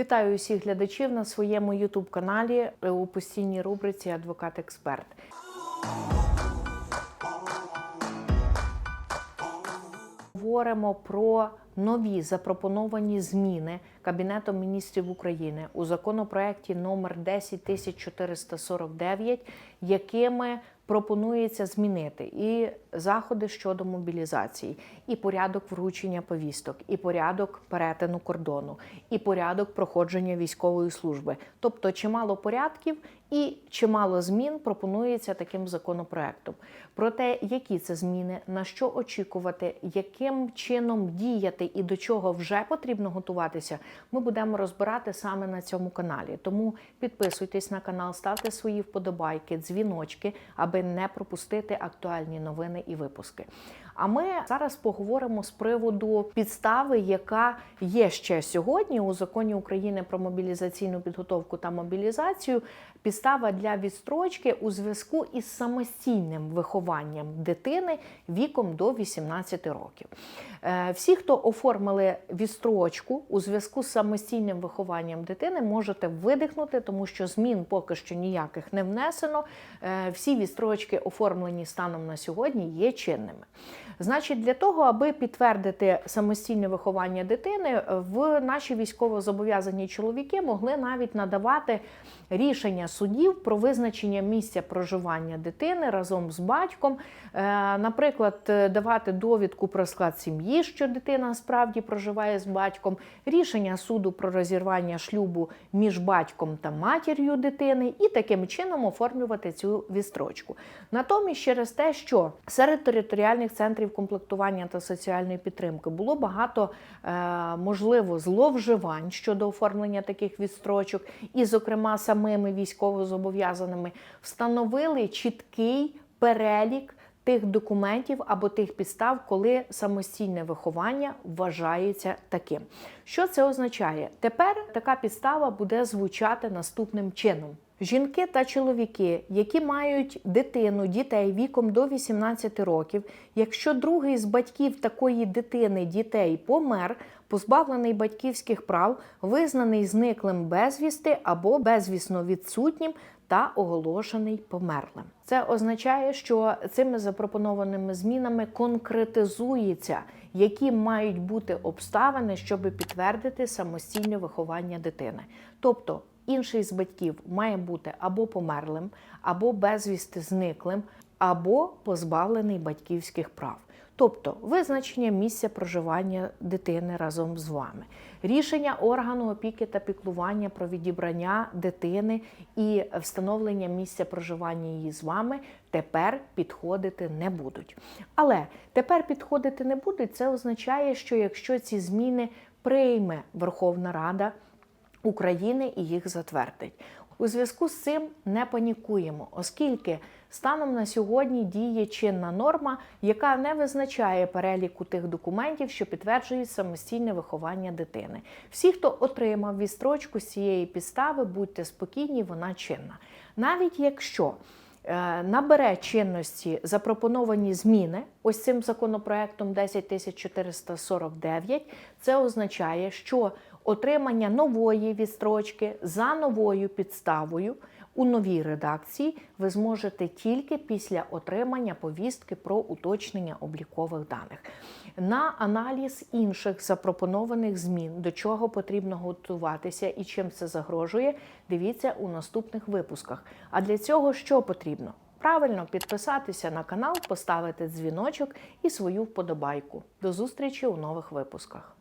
Вітаю усіх глядачів на своєму youtube каналі у постійній рубриці Адвокат-експерт. Говоримо про нові запропоновані зміни Кабінетом міністрів України у законопроекті номер 10449, якими пропонується змінити і заходи щодо мобілізації, і порядок вручення повісток, і порядок перетину кордону, і порядок проходження військової служби. Тобто чимало порядків і чимало змін пропонується таким законопроектом. Про те, які це зміни, на що очікувати, яким чином діяти і до чого вже потрібно готуватися, ми будемо розбирати саме на цьому каналі. Тому підписуйтесь на канал, ставте свої вподобайки, дзвіночки, аби не пропустити актуальні новини і випуски. А ми зараз поговоримо з приводу підстави, яка є ще сьогодні у законі України про мобілізаційну підготовку та мобілізацію. Підстава для відстрочки у зв'язку із самостійним вихованням дитини віком до 18 років. Е, Всі, хто оформили відстрочку у зв'язку з самостійним вихованням дитини, можете видихнути, тому що змін поки що ніяких не внесено. Е, Всі відстрочки, оформлені станом на сьогодні, є чинними. Значить, для того, аби підтвердити самостійне виховання дитини, в наші військовозобов'язані чоловіки могли навіть надавати рішення судів про визначення місця проживання дитини разом з батьком, Е, наприклад, давати довідку про склад сім'ї, що дитина справді проживає з батьком, рішення суду про розірвання шлюбу між батьком та матір'ю дитини, і таким чином оформлювати цю відстрочку. Натомість, через те, що серед територіальних центрів комплектування та соціальної підтримки було багато е, можливо зловживань щодо оформлення таких відстрочок, і, зокрема, самими військовозобов'язаними встановили чіткий перелік. Тих документів або тих підстав, коли самостійне виховання вважається таким. Що це означає? Тепер така підстава буде звучати наступним чином. Жінки та чоловіки, які мають дитину, дітей віком до 18 років, якщо другий з батьків такої дитини дітей помер, позбавлений батьківських прав, визнаний зниклим безвісти або безвісно відсутнім та оголошений померлим. Це означає, що цими запропонованими змінами конкретизується, які мають бути обставини, щоб підтвердити самостійне виховання дитини. Тобто інший з батьків має бути або померлим, або безвісти зниклим, або позбавлений батьківських прав. Тобто визначення місця проживання дитини разом з вами, рішення органу опіки та піклування про відібрання дитини і встановлення місця проживання її з вами тепер підходити не будуть. Але тепер підходити не будуть, це означає, що якщо ці зміни прийме Верховна Рада України і їх затвердить. У зв'язку з цим не панікуємо, оскільки станом на сьогодні діє чинна норма, яка не визначає переліку тих документів, що підтверджують самостійне виховання дитини. Всі, хто отримав відстрочку з цієї підстави, будьте спокійні, вона чинна. Навіть якщо Набере чинності запропоновані зміни. Ось цим законопроектом 10449, Це означає, що отримання нової відстрочки за новою підставою у новій редакції ви зможете тільки після отримання повістки про уточнення облікових даних. На аналіз інших запропонованих змін, до чого потрібно готуватися і чим це загрожує, дивіться у наступних випусках. А для цього що потрібно? Правильно підписатися на канал, поставити дзвіночок і свою вподобайку. До зустрічі у нових випусках.